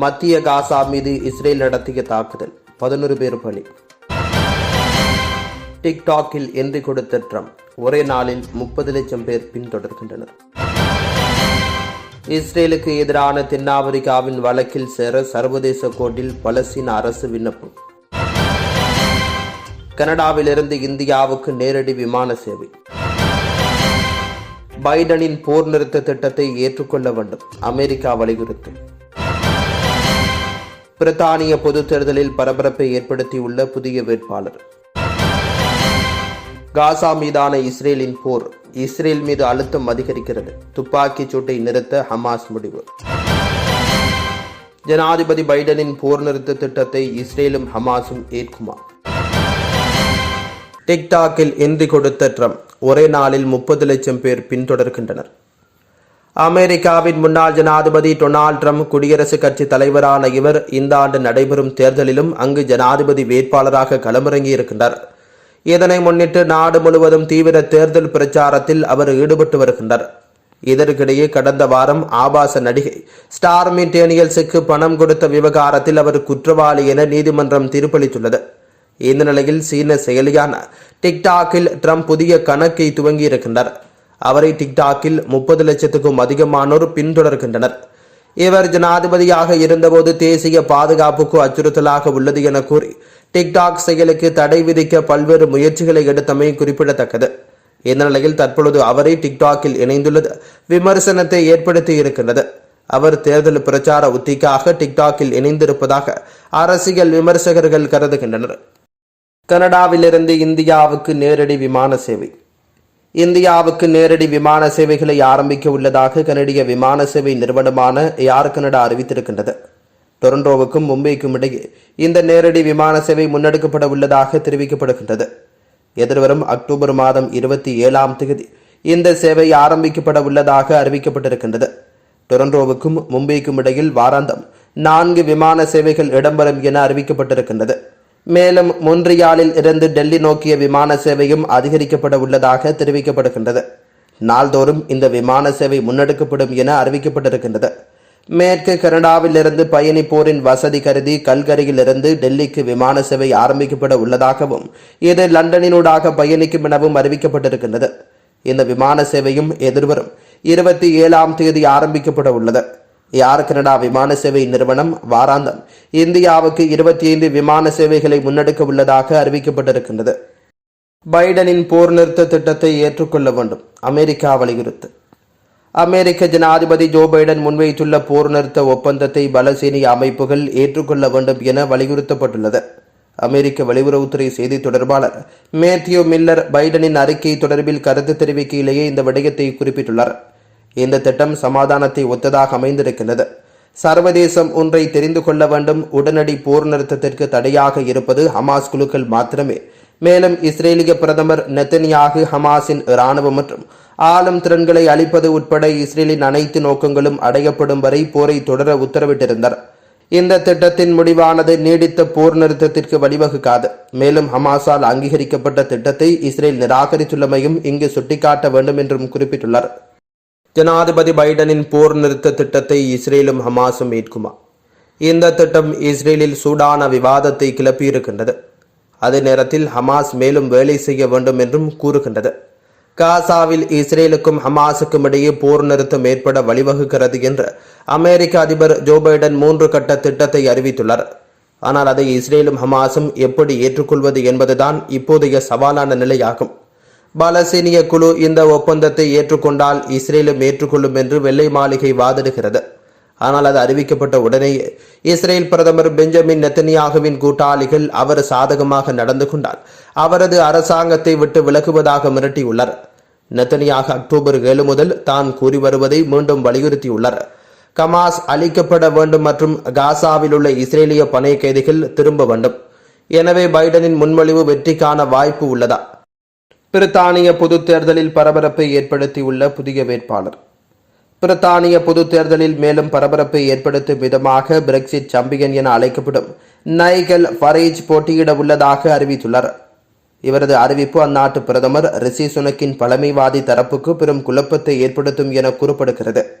மத்திய காசா மீது இஸ்ரேல் நடத்திய தாக்குதல். பதினொரு பேர் பலி. டிக்டாக்கில் என்றி கொடுத்த ட்ரம்ப். ஒரே நாளில் முப்பது லட்சம் பேர் பின்தொடர்கின்றனர். இஸ்ரேலுக்கு எதிரான தென்னாப்பிரிக்காவின் வழக்கில் சேர சர்வதேச கோர்ட்டில் பலஸ்தீன அரசு விண்ணப்பம். கனடாவிலிருந்து இந்தியாவுக்கு நேரடி விமான சேவை. பைடனின் போர் நிறுத்த திட்டத்தை ஏற்றுக்கொள்ள வேண்டும். அமெரிக்கா வலியுறுத்தும் பிரித்தானிய பொதுத் தேர்தலில் பரபரப்பை ஏற்படுத்தியுள்ள புதிய வேட்பாளர். காசா மீதான இஸ்ரேலின் போர் இஸ்ரேல் மீது அழுத்தம் அதிகரிக்கிறது. துப்பாக்கிச் சூட்டை நிறுத்த ஹமாஸ் முடிவு. ஜனாதிபதி பைடனின் போர் நிறுத்த திட்டத்தை இஸ்ரேலும் ஹமாஸும் ஏற்குமா? டிக்டாக்கில் இன்றி கொடுத்த ட்ரம்ப் ஒரே நாளில் முப்பது லட்சம் பேர் பின்தொடர்கின்றனர். அமெரிக்காவின் முன்னாள் ஜனாதிபதி டொனால்ட் ட்ரம்ப் குடியரசுக் கட்சி தலைவரான இவர் இந்த ஆண்டு நடைபெறும் தேர்தலிலும் அங்கு ஜனாதிபதி வேட்பாளராக களமிறங்கியிருக்கின்றார். இதனை முன்னிட்டு நாடு முழுவதும் தீவிர தேர்தல் பிரச்சாரத்தில் அவர் ஈடுபட்டு வருகின்றார். இதற்கிடையே கடந்த வாரம் ஆபாச நடிகை ஸ்டார்மி டேனியல்ஸுக்கு பணம் கொடுத்த விவகாரத்தில் அவர் குற்றவாளி என நீதிமன்றம் தீர்ப்பளித்துள்ளது. இந்த நிலையில் சீன செயலியான டிக்டாக்கில் ட்ரம்ப் புதிய கணக்கை துவங்கியிருக்கின்றார். அவரை டிக்டாக்கில் முப்பது லட்சத்துக்கும் அதிகமானோர் பின்தொடர்கின்றனர். இவர் ஜனாதிபதியாக இருந்தபோது தேசிய பாதுகாப்புக்கு அச்சுறுத்தலாக உள்ளது என கூறி டிக்டாக் செயலுக்கு தடை விதிக்க பல்வேறு முயற்சிகளை எடுத்தமை குறிப்பிடத்தக்கது. இந்த நிலையில் தற்பொழுது அவரை டிக்டாக்கில் இணைந்துள்ளது. விமர்சனத்தை ஏற்படுத்தி இருக்கின்றது. அவர் தேர்தல் பிரச்சார உத்திக்காக டிக்டாக்கில் இணைந்திருப்பதாக அரசியல் விமர்சகர்கள் கருதுகின்றனர். கனடாவிலிருந்து இந்தியாவுக்கு நேரடி விமான சேவை. இந்தியாவுக்கு நேரடி விமான சேவைகளை ஆரம்பிக்க உள்ளதாக கனடிய விமான சேவை நிறுவனமான ஏர் கனடா அறிவித்திருக்கின்றது. டொரண்டோவுக்கும் மும்பைக்கும் இடையே இந்த நேரடி விமான சேவை முன்னெடுக்கப்பட உள்ளதாக தெரிவிக்கப்படுகின்றது. எதிர்வரும் அக்டோபர் மாதம் இருபத்தி ஏழாம் தேதி இந்த சேவை ஆரம்பிக்கப்பட உள்ளதாக அறிவிக்கப்பட்டிருக்கின்றது. டொரண்டோவுக்கும் மும்பைக்கும் இடையில் வாராந்தம் நான்கு விமான சேவைகள் இடம்பெறும் என அறிவிக்கப்பட்டிருக்கின்றது. மேலும் மொன்றியாலில் இருந்து டெல்லி நோக்கிய விமான சேவையும் அதிகரிக்கப்பட உள்ளதாக தெரிவிக்கப்படுகின்றது. நாள்தோறும் இந்த விமான சேவை முன்னெடுக்கப்படும் என அறிவிக்கப்பட்டிருக்கின்றது. மேற்கு கனடாவிலிருந்து பயணிப்போரின் வசதி கருதி கல்கரியிலிருந்து டெல்லிக்கு விமான சேவை ஆரம்பிக்கப்பட உள்ளதாகவும் இது லண்டனினூடாக பயணிக்கும் எனவும் அறிவிக்கப்பட்டிருக்கின்றது. இந்த விமான சேவையும் எதிர்வரும் இருபத்தி ஏழாம் தேதி ஆரம்பிக்கப்பட உள்ளது. ஏர் கனடா விமான சேவை நிறுவனம்? வாராந்தம். இந்தியாவுக்கு இருபத்தி ஐந்து விமான சேவைகளை முன்னெடுக்க உள்ளதாக அறிவிக்கப்பட்டிருக்கின்றது. பைடனின் போர் நிறுத்த திட்டத்தை ஏற்றுக்கொள்ள வேண்டும். அமெரிக்கா வலியுறுத்து. அமெரிக்க ஜனாதிபதி ஜோ பைடன் முன்வைத்துள்ள போர் நிறுத்த ஒப்பந்தத்தை பலசீனிய அமைப்புகள் ஏற்றுக்கொள்ள வேண்டும் என வலியுறுத்தப்பட்டுள்ளது. அமெரிக்க வெளியுறவுத்துறை செய்தி தொடர்பாளர் மேத்யூ மில்லர் பைடனின் அறிக்கை தொடர்பில் கருத்து தெரிவிக்கையிலேயே இந்த விடயத்தை குறிப்பிட்டுள்ளார். இந்த திட்டம் சமாதானத்தை ஒத்ததாக அமைந்திருக்கின்றது. சர்வதேசம் ஒன்றை தெரிந்து கொள்ள வேண்டும். உடனடி போர் நிறுத்தத்திற்கு தடையாக இருப்பது ஹமாஸ் குழுக்கள் மாத்திரமே. மேலும் இஸ்ரேலிய பிரதமர் நெத்தனியாகு ஹமாஸின் இராணுவம் மற்றும் ஆளும் திறன்களை அளிப்பது உட்பட இஸ்ரேலின் அனைத்து நோக்கங்களும் அடையப்படும் வரை போரை தொடர உத்தரவிட்டிருந்தார். இந்த திட்டத்தின் முடிவானது நீடித்த போர் நிறுத்தத்திற்கு வழிவகுக்காது. மேலும் ஹமாஸால் அங்கீகரிக்கப்பட்ட திட்டத்தை இஸ்ரேல் நிராகரித்துள்ளமையும் இங்கு சுட்டிக்காட்ட வேண்டும் என்றும் குறிப்பிட்டுள்ளார். ஜனாதிபதி பைடனின் போர் நிறுத்த திட்டத்தை இஸ்ரேலும் ஹமாஸும் ஏற்குமா? இந்த திட்டம் இஸ்ரேலில் சூடான விவாதத்தை கிளப்பியிருக்கின்றது. அதே நேரத்தில் ஹமாஸ் மேலும் வேலை செய்ய வேண்டும் என்றும் கூறுகின்றது. காசாவில் இஸ்ரேலுக்கும் ஹமாஸுக்கும் இடையே போர் நிறுத்தம் ஏற்பட வழிவகுக்கிறது என்று அமெரிக்க அதிபர் ஜோ பைடன் மூன்று கட்ட திட்டத்தை அறிவித்துள்ளார். ஆனால் அதை இஸ்ரேலும் ஹமாஸும் எப்படி ஏற்றுக்கொள்வது என்பதுதான் இப்போதைய சவாலான நிலையாகும். பாலஸ்தீனிய குழு இந்த ஒப்பந்தத்தை ஏற்றுக்கொண்டால் இஸ்ரேலும் ஏற்றுக்கொள்ளும் என்று வெள்ளை மாளிகை வாதிடுகிறது. ஆனால் அது அறிவிக்கப்பட்ட உடனேயே இஸ்ரேல் பிரதமர் பெஞ்சமின் நெத்தனியாகவின் கூட்டாளிகள் அவர் சாதகமாக நடந்து கொண்டார். அவரது அரசாங்கத்தை விட்டு விலகுவதாக மிரட்டியுள்ளார் நெத்தனியாக அக்டோபர் ஏழு முதல் தான் கூறி வருவதை மீண்டும் வலியுறுத்தியுள்ளார் கமாஸ் அழிக்கப்பட வேண்டும் மற்றும் காசாவில் உள்ள இஸ்ரேலிய பணைய கைதிகள் திரும்ப வேண்டும். எனவே பைடனின் முன்மொழிவு வெற்றிக்கான வாய்ப்பு உள்ளதா? பிரித்தானிய பொதுத் தேர்தலில் பரபரப்பை ஏற்படுத்தியுள்ள புதிய வேட்பாளர். பிரித்தானிய பொதுத் தேர்தலில் மேலும் பரபரப்பை ஏற்படுத்தும் விதமாக பிரெக்சிட் சாம்பியன் என அழைக்கப்படும் நைகல் ஃபரேஜ் போட்டியிட உள்ளதாக அறிவித்துள்ளார். இவரது அறிவிப்பு அந்நாட்டு பிரதமர் ரிஷி சுனக்கின் பழமைவாதி தரப்புக்கு பெரும் குழப்பத்தை ஏற்படுத்தும் என கூறப்படுகிறது.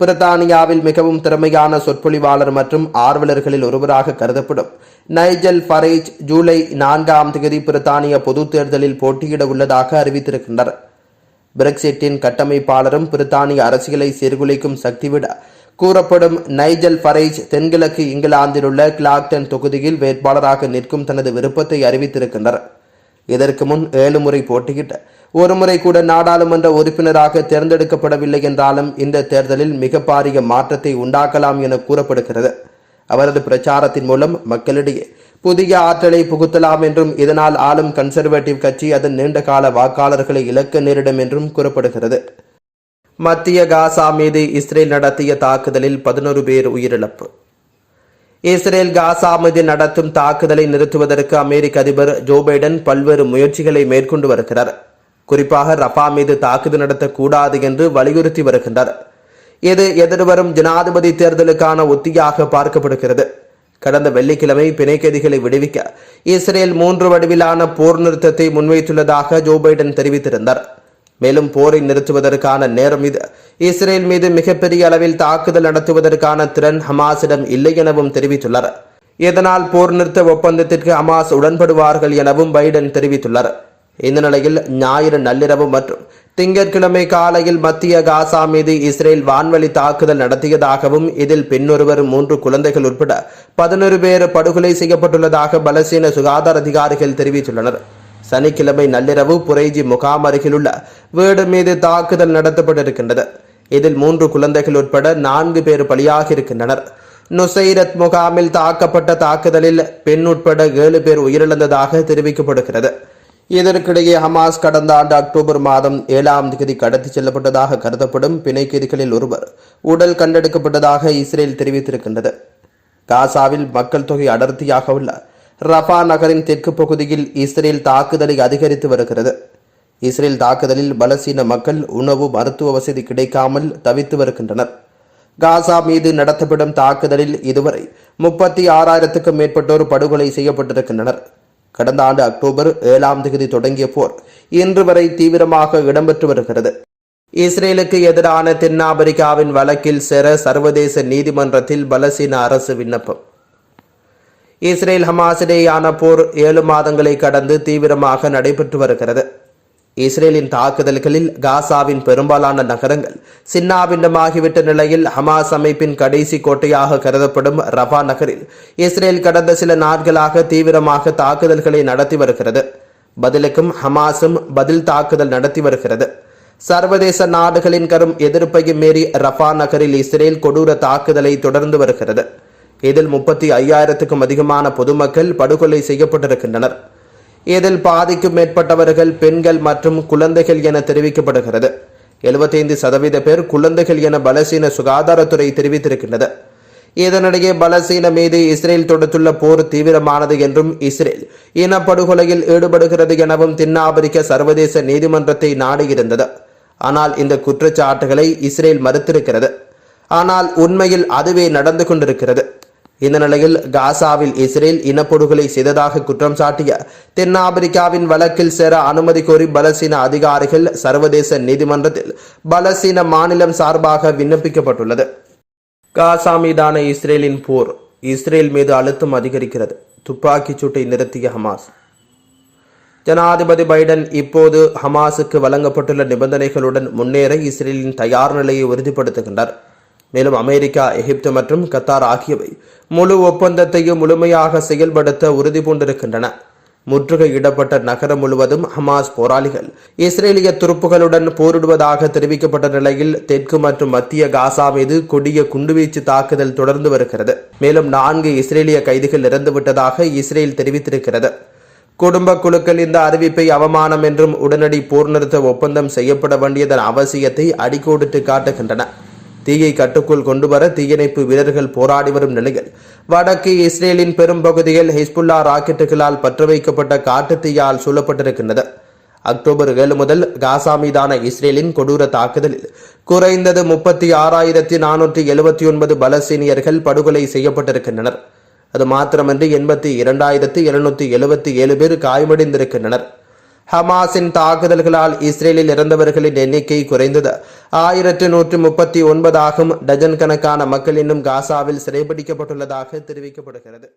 பிரித்தானியாவில் மிகவும் திறமையான சொற்பொழிவாளர் மற்றும் ஆர்வலர்களில் ஒருவராக கருதப்படும் நைஜல் ஃபரேஜ் ஜூலை நான்காம் தேதி பிரித்தானிய பொது தேர்தலில் போட்டியிட உள்ளதாக அறிவித்திருக்கின்றனர். பிரெக்சிட்டின் கட்டமைப்பாளரும் பிரித்தானிய அரசியலை சீர்குலைக்கும் சக்திவிட கூறப்படும் நைஜல் ஃபரேஜ் தென்கிழக்கு இங்கிலாந்தில் உள்ள கிளாக்டன் தொகுதியில் வேட்பாளராக நிற்கும் தனது விருப்பத்தை அறிவித்திருக்கின்றனர். இதற்கு முன் ஏழு முறை போட்டியிட்ட ஒருமுறை கூட நாடாளுமன்ற உறுப்பினராக தேர்ந்தெடுக்கப்படவில்லை என்றாலும் இந்த தேர்தலில் மிக பாரிய மாற்றத்தை உண்டாக்கலாம் என கூறப்படுகிறது. அவரது பிரச்சாரத்தின் மூலம் மக்களிடையே புதிய ஆற்றலை புகுத்தலாம் என்றும் இதனால் ஆளும் கன்சர்வேட்டிவ் கட்சி அதன் நீண்டகால வாக்காளர்களை இழக்க நேரிடும் என்றும் கூறப்படுகிறது. மத்திய காசா மீது இஸ்ரேல் நடத்திய தாக்குதலில் பதினோரு பேர் உயிரிழப்பு. இஸ்ரேல் காசா மீது நடத்தும் தாக்குதலை நிறுத்துவதற்கு அமெரிக்க அதிபர் ஜோ பைடன் பல்வேறு முயற்சிகளை மேற்கொண்டு வருகிறார். குறிப்பாக ரஃபா மீது தாக்குதல் நடத்தக்கூடாது என்று வலியுறுத்தி வருகின்றார் இது எதிர்வரும் ஜனாதிபதி தேர்தலுக்கான உத்தியாக பார்க்கப்படுகிறது. கடந்த வெள்ளிக்கிழமை பிணைக்கைதிகளை விடுவிக்க இஸ்ரேல் மூன்று வடிவிலான போர் நிறுத்தத்தை முன்வைத்துள்ளதாக ஜோ பைடன் தெரிவித்திருந்தார். மேலும் போரை நிறுத்துவதற்கான நேரம் இது. இஸ்ரேல் மீது மிகப்பெரிய அளவில் தாக்குதல் நடத்துவதற்கான திறன் ஹமாஸிடம் இல்லை எனவும் தெரிவித்துள்ளார் இதனால் போர் நிறுத்த ஒப்பந்தத்திற்கு ஹமாஸ் உடன்படுவார்கள் எனவும் பைடன் தெரிவித்துள்ளார். இந்த நிலையில் ஞாயிறு நள்ளிரவு மற்றும் திங்கட்கிழமை காலையில் மத்திய காசா மீது இஸ்ரேல் வான்வழி தாக்குதல் நடத்தியதாகவும் இதில் பெண்ணொருவர் மூன்று குழந்தைகள் உட்பட பதினொரு பேர் படுகொலை செய்யப்பட்டுள்ளதாக பலஸ்தீன சுகாதார அதிகாரிகள் தெரிவித்துள்ளனர். சனிக்கிழமை நள்ளிரவு புரைஜி முகாம் அருகிலுள்ள வீடு மீது தாக்குதல் நடத்தப்பட்டிருக்கின்றது. இதில் மூன்று குழந்தைகள் உட்பட நான்கு பேர் பலியாக இருக்கின்றனர். நுசைரத் முகாமில் தாக்கப்பட்ட தாக்குதலில் பெண் உட்பட ஏழு பேர் உயிரிழந்ததாக தெரிவிக்கப்படுகிறது. இதற்கிடையே ஹமாஸ் கடந்த ஆண்டு அக்டோபர் மாதம் ஏழாம் தேதி கடத்திச் செல்லப்பட்டதாக கருதப்படும் பிணைக்கைதிகளில் ஒருவர் உடல் கண்டெடுக்கப்பட்டதாக இஸ்ரேல் தெரிவித்திருக்கின்றது. காசாவில் மக்கள் தொகை அடர்த்தியாக உள்ள ரஃபா நகரின் தெற்கு பகுதியில் இஸ்ரேல் தாக்குதலை அதிகரித்து வருகிறது. இஸ்ரேல் தாக்குதலில் பலசீன மக்கள் உணவு மருத்துவ வசதி கிடைக்காமல் தவித்து வருகின்றனர். காசா மீது நடத்தப்படும் தாக்குதலில் இதுவரை முப்பத்தி ஆறாயிரத்துக்கும் மேற்பட்டோர் படுகொலை செய்யப்பட்டிருக்கின்றனர். கடந்த ஆண்டு அக்டோபர் ஏழாம் தேதி தொடங்கிய போர் இன்று வரை தீவிரமாக இடம்பெற்று வருகிறது. இஸ்ரேலுக்கு எதிரான தென்னாப்பிரிக்காவின் வழக்கில் சேர சர்வதேச நீதிமன்றத்தில் பலசீன அரசு விண்ணப்பம். இஸ்ரேல் ஹமாஸ் இடையேயான போர் ஏழு மாதங்களை கடந்து தீவிரமாக நடைபெற்று வருகிறது. இஸ்ரேலின் தாக்குதல்களில் காசாவின் பெரும்பாலான நகரங்கள் சின்னாபின்னமாகிவிட்ட நிலையில் ஹமாஸ் அமைப்பின் கடைசி கோட்டையாக கருதப்படும் ரஃபா நகரில் இஸ்ரேல் கடந்த சில நாட்களாக தீவிரமாக தாக்குதல்களை நடத்தி வருகிறது. பதிலுக்கும் ஹமாஸும் பதில் தாக்குதல் நடத்தி வருகிறது. சர்வதேச நாடுகளின் கரும் எதிர்ப்பையும் மீறி ரஃபா நகரில் இஸ்ரேல் கொடூர தாக்குதலை தொடர்ந்து வருகிறது. இதில் முப்பத்தி ஐயாயிரத்துக்கும் அதிகமான பொதுமக்கள் படுகொலை செய்யப்பட்டிருக்கின்றனர். இதில் பாதிக்கும் மேற்பட்டவர்கள் பெண்கள் மற்றும் குழந்தைகள் என தெரிவிக்கப்படுகிறது. எழுபத்தைந்து சதவீத பேர் குழந்தைகள் என பலசீன சுகாதாரத்துறை தெரிவித்திருக்கின்றது. இதனிடையே பலசீன மீது இஸ்ரேல் தொடுத்துள்ள போர் தீவிரமானது என்றும் இஸ்ரேல் இனப்படுகொலையில் ஈடுபடுகிறது எனவும் தென்னாப்பிரிக்க சர்வதேச நீதிமன்றத்தை நாடியிருந்தது. ஆனால் இந்த குற்றச்சாட்டுகளை இஸ்ரேல் மறுத்திருக்கிறது. ஆனால் உண்மையில் அதுவே நடந்து கொண்டிருக்கிறது. இந்த நிலையில் காசாவில் இஸ்ரேல் இனப்படுகொலை செய்ததாக குற்றம் சாட்டிய தென்னாப்பிரிக்காவின் வழக்கில் சேர அனுமதி கோரி பலசீன அதிகாரிகள் சர்வதேச நீதிமன்றத்தில் பலசீன மாநிலம் சார்பாக விண்ணப்பிக்கப்பட்டுள்ளது. காசா மீதான இஸ்ரேலின் போர் இஸ்ரேல் மீது அழுத்தம் அதிகரிக்கிறது. துப்பாக்கிச் சூட்டை நிறுத்திய ஹமாஸ். ஜனாதிபதி பைடன் இப்போது ஹமாஸுக்கு வழங்கப்பட்டுள்ள நிபந்தனைகளுடன் முன்னேற இஸ்ரேலின் தயார் நிலையை உறுதிப்படுத்துகின்றார். மேலும் அமெரிக்கா எகிப்து மற்றும் கத்தார் ஆகியவை முழு ஒப்பந்தத்தையும் முழுமையாக செயல்படுத்த உறுதி பூண்டிருக்கின்றன. முற்றுகையிடப்பட்ட நகரம் முழுவதும் ஹமாஸ் போராளிகள் இஸ்ரேலிய துருப்புகளுடன் போரிடுவதாக தெரிவிக்கப்பட்ட நிலையில் தெற்கு மற்றும் மத்திய காசா மீது கொடிய குண்டுவீச்சு தாக்குதல் தொடர்ந்து வருகிறது. மேலும் நான்கு இஸ்ரேலிய கைதிகள் இறந்துவிட்டதாக இஸ்ரேல் தெரிவித்திருக்கிறது. குடும்ப குழுக்கள் இந்த அறிவிப்பை அவமானம் என்றும் உடனடி போர் நிறுத்த ஒப்பந்தம் செய்யப்பட வேண்டியதன் அவசியத்தை அடிக்கோடிட்டு காட்டுகின்றன. தீயை கட்டுக்குள் கொண்டுவர தீயணைப்பு வீரர்கள் போராடி வரும் நிலையில் வடக்கு இஸ்ரேலின் பெரும் பகுதியில் ஹிஸ்புல்லா ராக்கெட்டுகளால் பற்ற வைக்கப்பட்ட காட்டு தீயால் சூழப்பட்டிருக்கின்றது. அக்டோபர் ஏழு முதல் காசா மீதான இஸ்ரேலின் கொடூர தாக்குதலில் குறைந்தது முப்பத்தி ஆறாயிரத்தி நானூற்றி எழுபத்தி ஒன்பது பலஸ்தீனியர்கள் படுகொலை செய்யப்பட்டிருக்கின்றனர். அது மாத்திரமன்றி எண்பத்தி இரண்டாயிரத்து இருநூத்தி எழுபத்தி ஏழு பேர் காயமடைந்திருக்கின்றனர். ஹமாஸின் தாக்குதல்களால் இஸ்ரேலில் இறந்தவர்களின் எண்ணிக்கை குறைந்தது. ஆயிரத்து நூற்று முப்பத்தி ஒன்பதாகும் டஜன் கணக்கான மக்கள் இன்னும் காசாவில் சிறைபிடிக்கப்பட்டுள்ளதாக தெரிவிக்கப்படுகிறது.